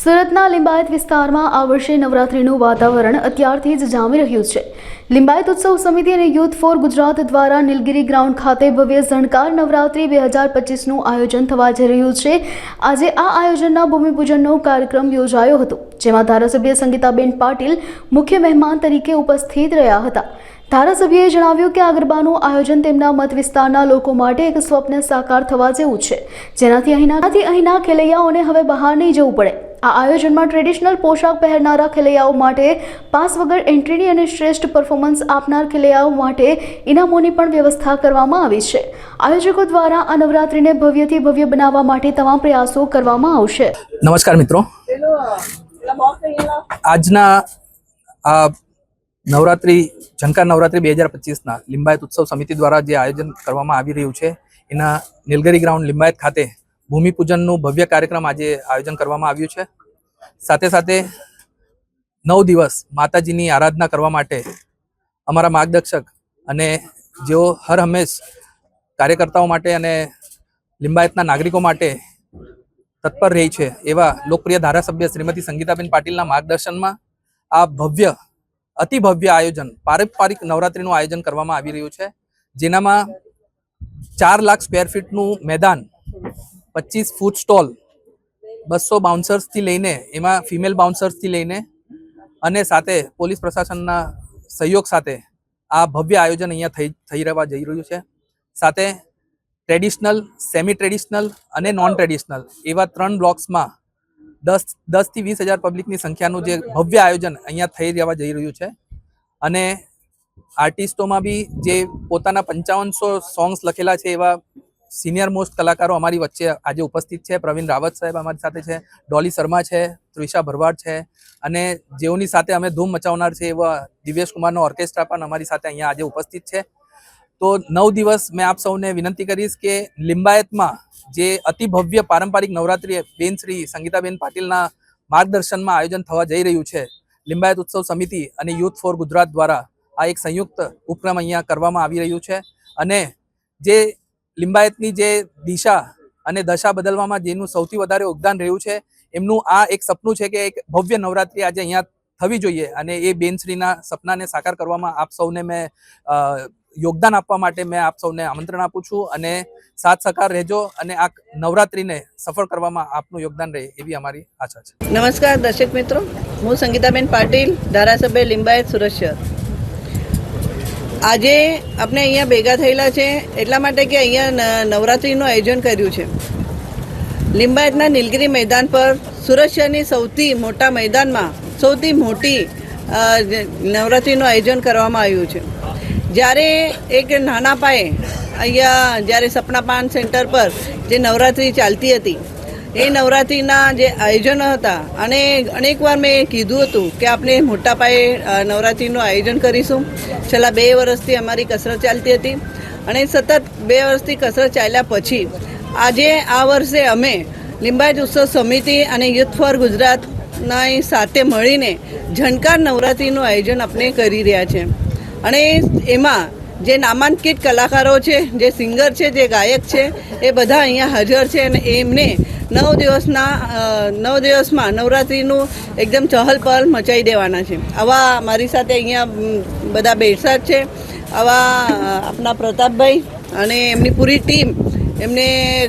સુરતના લિંબાયત વિસ્તારમાં આ વર્ષે નવરાત્રિનું વાતાવરણ અત્યારથી જ જામી રહ્યું છે. લિંબાયત ઉત્સવ સમિતિ અને યુથ ફોર ગુજરાત દ્વારા નીલગિરી ગ્રાઉન્ડ ખાતે ભવ્ય ઝણકાર નવરાત્રિ બે હજાર પચીસનું આયોજન થવા જઈ રહ્યું છે. આજે આ આયોજનના ભૂમિપૂજનનો કાર્યક્રમ યોજાયો હતો, જેમાં ધારાસભ્ય સંગીતાબેન પાટીલ મુખ્ય મહેમાન તરીકે ઉપસ્થિત રહ્યા હતા. ધારાસભ્યએ જણાવ્યું કે આ ગરબાનું આયોજન તેમના મત વિસ્તારના લોકો માટે એક સ્વપ્ન સાકાર થવા જેવું છે. જેનાથી અહીંના અહીંના ખેલૈયાઓને હવે બહાર નહીં જવું પડે. આ આયોજનમાં ટ્રેડિશનલ પોશાક પહેરનારા ખેલૈયાઓ માટે પાસ વગર એન્ટ્રીની અને શ્રેષ્ઠ પરફોર્મન્સ આપનાર ખેલૈયાઓ માટે ઇનામોની પણ વ્યવસ્થા કરવામાં આવી છે. આયોજકો દ્વારા આ નવરાત્રિને ભવ્યથી ભવ્ય બનાવવા માટે તમામ પ્રયાસો કરવામાં આવશે. નમસ્કાર મિત્રો. આજના આ નવરાત્રિ, ઝંકાર નવરાત્રિ બે હજાર પચીસના લિંબાયત ઉત્સવ સમિતિ દ્વારા જે આયોજન કરવામાં આવી રહ્યું છે, એના નીલગરી ગ્રાઉન્ડ લિંબાયત ખાતે ભૂમિપૂજનનું ભવ્ય કાર્યક્રમ આજે આયોજન કરવામાં આવ્યું છે. સાથે સાથે નવ દિવસ માતાજીની આરાધના કરવા માટે અમારા માર્ગદર્શક અને જેઓ હર હંમેશ કાર્યકર્તાઓ માટે અને લિંબાયતના નાગરિકો માટે તત્પર રહી છે એવા લોકપ્રિય ધારાસભ્ય શ્રીમતી સંગીતાબેન પાટીલના માર્ગદર્શનમાં આ ભવ્ય, અતિ ભવ્ય આયોજન, પારંપરિક નવરાત્રીનું આયોજન કરવામાં આવી રહ્યું છે. જેનામાં ચાર લાખ સ્ક્વેર ફીટનું મેદાન પચીસ ફૂડ સ્ટોલ બસો બાઉન્સર્સથી લઈને, એમાં ફિમેલ બાઉન્સર્સથી લઈને અને સાથે પોલીસ પ્રશાસનના સહયોગ સાથે આ ભવ્ય આયોજન અહીંયા થઈ થઈ રહેવા જઈ રહ્યું છે. સાથે ટ્રેડિશનલ સેમી ટ્રેડિશનલ અને નોન ટ્રેડિશનલ એવા ત્રણ બ્લોક્સમાં દસ દસથી વીસ હજાર પબ્લિકની સંખ્યાનું જે ભવ્ય આયોજન અહીંયા થઈ રહેવા જઈ રહ્યું છે. અને આર્ટિસ્ટોમાં બી જે પોતાના પંચાવનસો સોંગ્સ લખેલા છે એવા સિનિયર મોસ્ટ કલાકારો અમારી વચ્ચે આજે ઉપસ્થિત છે. પ્રવીણ રાવત સાહેબ અમારી સાથે છે. ડોલી શર્મા છે. ત્રિષા ભરવાડ છે. અને જેઓની સાથે અમે ધૂમ મચાવનાર છે એવા દિવ્યેશ કુમારનો ઓર્કેસ્ટ્રા પણ અમારી સાથે અહીંયા આજે ઉપસ્થિત છે. તો નવ દિવસ મેં આપ સૌને વિનંતી કરીશ કે લિંબાયતમાં જે અતિ ભવ્ય પારંપરિક નવરાત્રિ બેન શ્રી સંગીતાબેન પાટીલના માર્ગદર્શનમાં આયોજન થવા જઈ રહ્યું છે, લિંબાયત ઉત્સવ સમિતિ અને યુથ ફોર ગુજરાત દ્વારા આ એક સંયુક્ત ઉપક્રમ અહીંયા કરવામાં આવી રહ્યું છે. અને જે લિંબાયતની જે દિશા અને દશા બદલવામાં જેનું સૌથી વધારે યોગદાન રહ્યું છે, એમનું આ એક સપનું છે કે એક ભવ્ય નવરાત્રિ આજે અહીંયા થવી જોઈએ અને એ બેનશ્રીના સપનાને સાકાર કરવામાં આપ સૌને મેં યોગદાન આપવા માટે મેં આપ સૌને આમંત્રણ આપું છું અને સાથ સહકાર રહેજો અને આ નવરાત્રિને સફળ કરવામાં આપનું યોગદાન રહે એવી અમારી આશા છે. નમસ્કાર દર્શક મિત્રો, હું સંગીતાબેન પાટીલ, ધારાસભ્ય લિંબાયત સુરત આજે આપણે અહીંયા ભેગા થયેલા છે એટલા માટે કે અહીંયા નવરાત્રિનું આયોજન કર્યું છે. લિંબાયતના નીલગીરી મેદાન પર સુરત શહેરની સૌથી મોટા મેદાનમાં સૌથી મોટી નવરાત્રિનું આયોજન કરવામાં આવ્યું છે. જ્યારે એક નાના પાયે અહીંયા જ્યારે સપના પાન સેન્ટર પર જે નવરાત્રિ ચાલતી હતી એ નવરાત્રિના જે આયોજનો હતા, અને અનેકવાર મેં કીધું હતું કે આપણે મોટા પાયે નવરાત્રિનું આયોજન કરીશું. છેલ્લા બે વર્ષથી અમારી કસરત ચાલતી હતી, અને સતત બે વર્ષથી કસરત ચાલ્યા પછી, આજે આ વર્ષે અમે લિંબાયત ઉત્સવ સમિતિ અને યુથ ફોર ગુજરાતના સાથે મળીને ઝણકાર નવરાત્રિનું આયોજન આપણે કરી રહ્યા છે. અને એમાં જે નામાંકિત કલાકારો છે, જે સિંગર છે, જે ગાયક છે, એ બધા અહીંયા હાજર છે અને એમને નવ દિવસના નવ દિવસમાં નવરાત્રિનું એકદમ ચહલ પહલ મચાવી દેવાના છે. આવા મારી સાથે અહીંયા બધા બેઠા છે. આવા આપણા પ્રતાપભાઈ અને એમની પૂરી ટીમ, એમને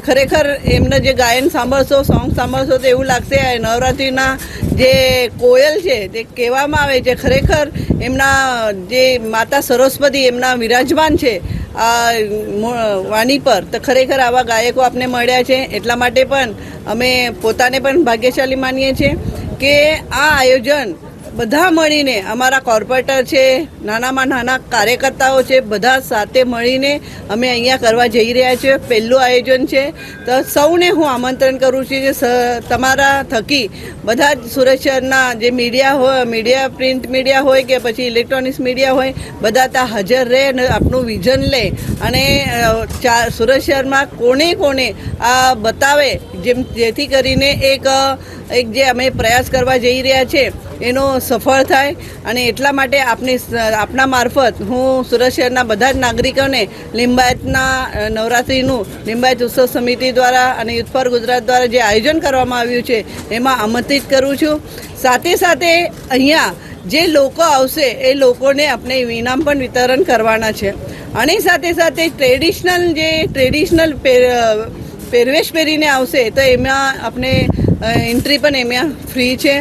ખરેખર એમને જે ગાયન સાંભળશો, સોંગ સાંભળશો તો એવું લાગશે નવરાત્રિના જે કોયલ છે, તે કહેવામાં આવે છે, ખરેખર એમના જે માતા સરસ્વતી, એમના વિરાજમાન છે આ વાણી પર. તો ખરેખર આવા ગાયકો આપને મળ્યા છે એટલા માટે પણ અમે પોતાને પણ ભાગ્યશાળી માનીએ છીએ કે આ આયોજન બધા મળીને, અમારા કોર્પોરેટર છે, નાનામાં નાના કાર્યકર્તાઓ છે, બધા સાથે મળીને અમે અહીંયા કરવા જઈ રહ્યા છીએ. પહેલું આયોજન છે. તો સૌને હું આમંત્રણ કરું છું કે તમારા થકી બધા જ સુરત શહેરના જે મીડિયા હોય, મીડિયા, પ્રિન્ટ મીડિયા હોય કે પછી ઇલેક્ટ્રોનિક્સ મીડિયા હોય, બધા ત્યાં હાજર રહે અને આપણું વિઝન લે. અને સુરત શહેરમાં કોને કોને આ બતાવે જેમ જેથી કરીને એક એક જે અમે પ્રયાસ કરવા જઈ રહ્યા છે, એનો સફળ થાય અને એટલા માટે આપની આપના મારફત હું સુરત શહેરના બધા જ નાગરિકોને લિંબાયતના નવરાત્રિનું લિંબાયત ઉત્સવ સમિતિ દ્વારા અને યુથ ગુજરાત દ્વારા જે આયોજન કરવામાં આવ્યું છે, એમાં આમંત્રિત કરું છું. સાથે સાથે અહીંયા જે લોકો આવશે, એ લોકોને આપણે ઇનામ પણ વિતરણ કરવાના છે. અને સાથે સાથે ટ્રેડિશનલ જે ટ્રેડિશનલ પહેરવેશ પહેરીને આવશે તો એમાં આપણે એન્ટ્રી પણ એમાં ફ્રી છે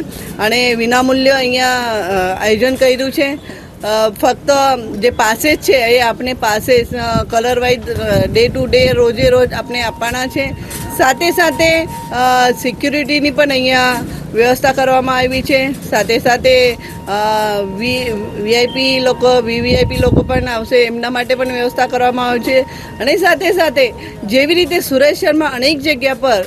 અને વિનામૂલ્ય અહીંયા આયોજન કર્યું છે. ફક્ત જે પાસેજ છે એ આપણે પાસે colour wise day to day રોજે રોજ આપણે આપવાના છે. સાથે સાથે સિક્યુરિટીની પણ અહીંયા વ્યવસ્થા કરવામાં આવી છે. સાથે સાથે વીઆઈપી લોકો વીવીઆઈપી લોકો પણ આવશે. એમના માટે પણ વ્યવસ્થા કરવામાં આવે છે. અને સાથે સાથે, જેવી રીતે સુરત શહેરમાં અનેક જગ્યા પર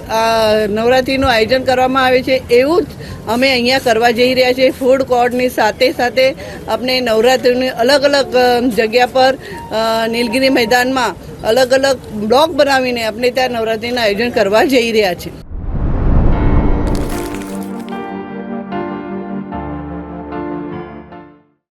નવરાત્રિનું આયોજન કરવામાં આવે છે, એવું જ અમે અહીંયા કરવા જઈ રહ્યા છીએ. ફૂડ કોર્ટની સાથે સાથે આપણે નવરાત્રિની અલગ અલગ જગ્યા પર નીલગિરી મેદાનમાં અલગ અલગ બ્લોક બનાવીને આપણે ત્યાં નવરાત્રિનું આયોજન કરવા જઈ રહ્યા છીએ.